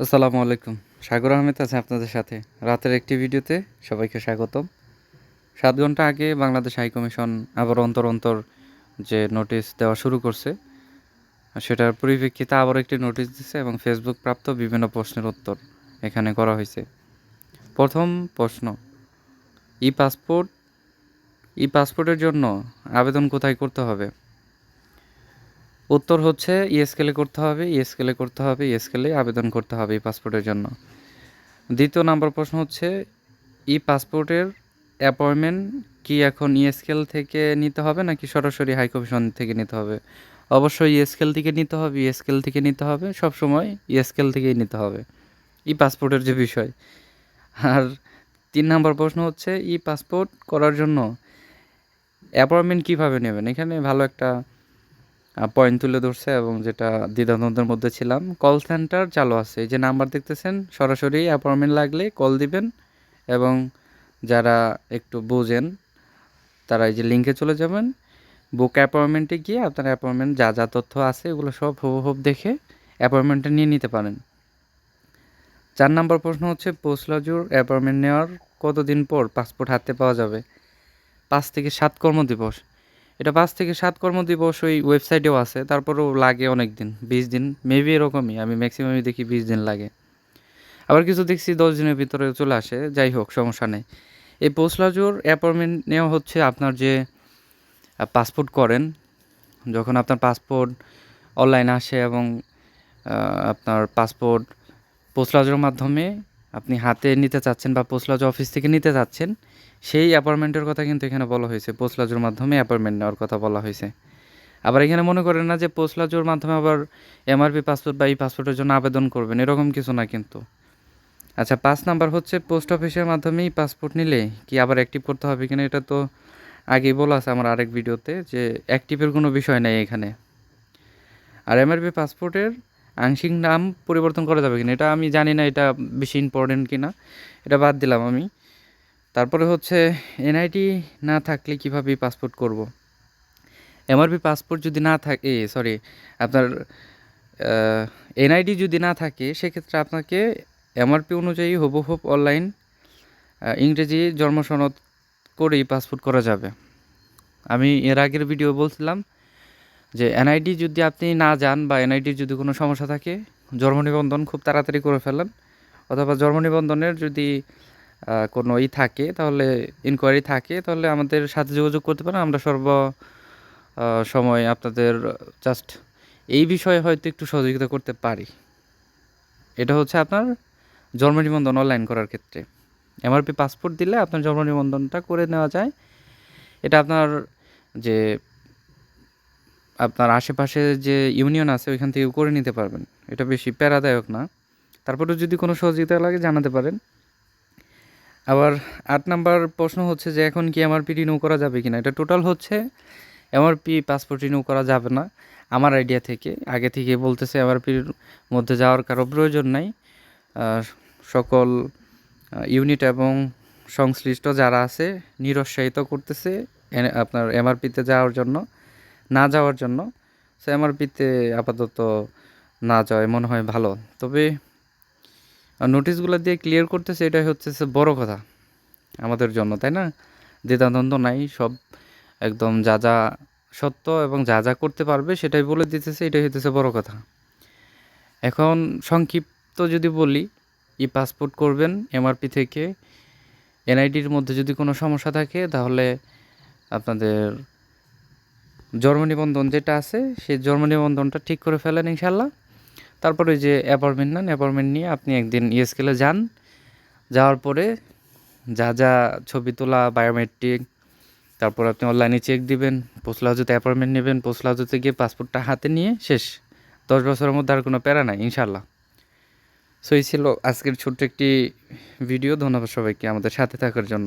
আসসালামু আলাইকুম। সাগর আহমেদ আছে আপনাদের সাথে। রাতের একটি ভিডিওতে সবাইকে স্বাগতম। সাত ঘণ্টা আগে বাংলাদেশ হাই কমিশন আবার অন্তর অন্তর যে নোটিশ দেওয়া শুরু করছে, সেটার পরিপ্রেক্ষিতে আবার একটি নোটিশ দিচ্ছে এবং ফেসবুক প্রাপ্ত বিভিন্ন প্রশ্নের উত্তর এখানে করা হয়েছে। প্রথম প্রশ্ন ই পাসপোর্ট ই পাসপোর্টের জন্য আবেদন কোথায় করতে হবে? উত্তর হচ্ছে ইএসকেলে করতে হবে ইএসকেলে করতে হবে ইএসকেলে আবেদন করতে হবে এই পাসপোর্টের জন্য। দ্বিতীয় নাম্বার প্রশ্ন হচ্ছে, ই পাসপোর্টের অ্যাপয়েন্টমেন্ট কি এখন ইএসকেল থেকে নিতে হবে নাকি সরাসরি হাই কমিশন থেকে নিতে হবে? অবশ্যই ইএসকেল থেকে নিতে হবে ইএসকেল থেকে নিতে হবে সব সময় ইএসকেল থেকেই নিতে হবে। ই পাসপোর্টের যে বিষয়। আর তিন নম্বর প্রশ্ন হচ্ছে, ই পাসপোর্ট করার জন্য অ্যাপয়েন্টমেন্ট কীভাবে নেবেন? এখানে ভালো একটা পয়েন্ট তুলে ধরছে এবং যেটা দ্বিধাদ্বন্দ্বের মধ্যে ছিলাম। কল সেন্টার চালু আছে। এই যে নাম্বার দেখতেছেন, সরাসরি অ্যাপয়েন্টমেন্ট লাগলে কল দিবেন এবং যারা একটু বোঝেন, তারা এই যে লিঙ্কে চলে যাবেন। বুক অ্যাপয়েন্টমেন্টে গিয়ে আপনার অ্যাপয়েন্টমেন্ট যা যা তথ্য আছে এগুলো সব হুব দেখে অ্যাপয়েন্টমেন্টটা নিয়ে নিতে পারেন। চার নম্বর প্রশ্ন হচ্ছে পোস্টলাজুর অ্যাপয়েন্টমেন্ট নেওয়ার কতদিন পর পাসপোর্ট হাতে পাওয়া যাবে? পাঁচ থেকে সাত কর্মদিবস। এটা পাঁচ থেকে সাত কর্মদিবস ওই ওয়েবসাইটেও আছে, তারপরেও লাগে অনেক দিন বিশ দিন মেবি এরকমই, আমি ম্যাক্সিমামই দেখি বিশ দিন লাগে। আবার কিছু দেখছি দশ দিনের ভিতরে চলে আসে, যাই হোক, সমস্যা নেই। এই পোস্টলাজোর অ্যাপয়েন্টমেন্ট নেওয়া হচ্ছে আপনার যে পাসপোর্ট করেন, যখন আপনার পাসপোর্ট অনলাইন আসে এবং আপনার পাসপোর্ট পোস্টলাজোর মাধ্যমে আপনি হাতে নিতে চাচ্ছেন বা পোস্টলাজ অফিস থেকে নিতে চাচ্ছেন, সেই অ্যাপয়েন্টমেন্টের কথা কিন্তু এখানে বলা হয়েছে। পোস্টলাজোর মাধ্যমে অ্যাপয়েন্টমেন্ট নেওয়ার কথা বলা হয়েছে। আবার এখানে মনে করেন না যে পোস্টলাজোর মাধ্যমে আবার এমআরপি পাসপোর্ট বা এই পাসপোর্টের জন্য আবেদন করবেন, এরকম কিছু না কিন্তু। আচ্ছা পাঁচ নাম্বার হচ্ছে পোস্ট অফিসের মাধ্যমেই পাসপোর্ট নিলে কি আবার অ্যাক্টিভ করতে হবে কিনা এটা তো আগেই বলা আছে আমার আরেক ভিডিওতে যে অ্যাক্টিভের কোনো বিষয় নেই এখানে। আর এমআরপি পাসপোর্টের আংশিক নাম পরিবর্তন করা যাবে কিনা, এটা আমি জানি না এটা বেশি ইম্পর্টেন্ট কিনা, এটা বাদ দিলাম আমি তারপরে হচ্ছে এনআইটি না থাকলে কীভাবে পাসপোর্ট করব। এমআরপি পাসপোর্ট যদি না থাকে সরি আপনার এনআইডি যদি না থাকে, সেক্ষেত্রে আপনাকে এমআরপি অনুযায়ী হুবহুব অনলাইন ইংরেজি জন্মসনদ করেই পাসপোর্ট করা যাবে আমি এর আগের ভিডিও বলছিলাম যে এনআইডি যদি আপনি না যান বা এনআইডির যদি কোনো সমস্যা থাকে, জন্ম নিবন্ধন খুব তাড়াতাড়ি করে ফেলেন। অথবা জন্ম নিবন্ধনের যদি কোনো ই থাকে, তাহলে ইনকোয়ারি থাকে, তাহলে আমাদের সাথে যোগাযোগ করতে পারেন। আমরা সর্ব সময় আপনাদের জাস্ট এই বিষয়ে হয়তো একটু সহযোগিতা করতে পারি। এটা হচ্ছে আপনার জন্ম নিবন্ধন অনলাইন করার ক্ষেত্রে। এমআরপি পাসপোর্ট দিলে আপনার জন্ম নিবন্ধনটা করে নেওয়া যায়। এটা আপনার যে আপনার আশেপাশে যে ইউনিয়ন আছে, ওইখান থেকে করে নিতে পারবেন। এটা বেশি প্যারাদায়ক না। তারপরে যদি কোনো সহযোগিতা লাগে, জানাতে পারেন। আবার আট নাম্বার প্রশ্ন হচ্ছে যে, এখন কি এমআরপি রিনিউ করা যাবে কি না এটা টোটাল হচ্ছে, এমআরপি পাসপোর্ট রিনিউ করা যাবে না। আমার আইডিয়া থেকে, আগে থেকে বলতেছে এমআরপির মধ্যে যাওয়ার কারও প্রয়োজন নাই। সকল ইউনিট এবং সংশ্লিষ্ট যারা আছে, নিরুৎসাহিত করতেছে আপনার এমআরপিতে যাওয়ার জন্য। না যাওয়ার জন্য। সে আমার পিতে আপাতত না যাওয়াই মনে হয় ভালো। তবে নোটিশগুলো দিয়ে ক্লিয়ার করতেছে এটাই হচ্ছে বড় কথা আমাদের জন্য, তাই না? দ্বিধাদ্বন্দ্ব নাই, সব একদম যা যা সত্য এবং যা যা করতে পারবে সেটাই বলে দিতেছে, এটাই হইতেছে বড় কথা। এখন সংক্ষিপ্ত যদি বলি, ই পাসপোর্ট করবেন এমআরপি থেকে এনআইডির মধ্যে যদি কোনো সমস্যা থাকে, তাহলে আপনাদের জন্ম নিবন্ধন যেটা আছে, সেই জন্ম নিবন্ধনটা ঠিক করে ফেলেন ইনশাল্লাহ তারপরে যে অ্যাপয়েন্টমেন্ট নেন, অ্যাপয়েন্টমেন্ট নিয়ে আপনি একদিন ইএসকেলে যান। যাওয়ার পরে যা যা ছবি তোলা, বায়োমেট্রিক, তারপর আপনি অনলাইনে চেক দিবেন, পোস্ট হাউজেতে অ্যাপয়েন্টমেন্ট নেবেন, পোস্ট হাউজেতে গিয়ে পাসপোর্টটা হাতে নিয়ে শেষ। দশ বছরের মধ্যে আর কোনো প্যারা নাই ইনশাল্লাহ সো এই ছিল আজকের ছোট্ট একটি ভিডিও। ধন্যবাদ সবাইকে আমাদের সাথে থাকার জন্য।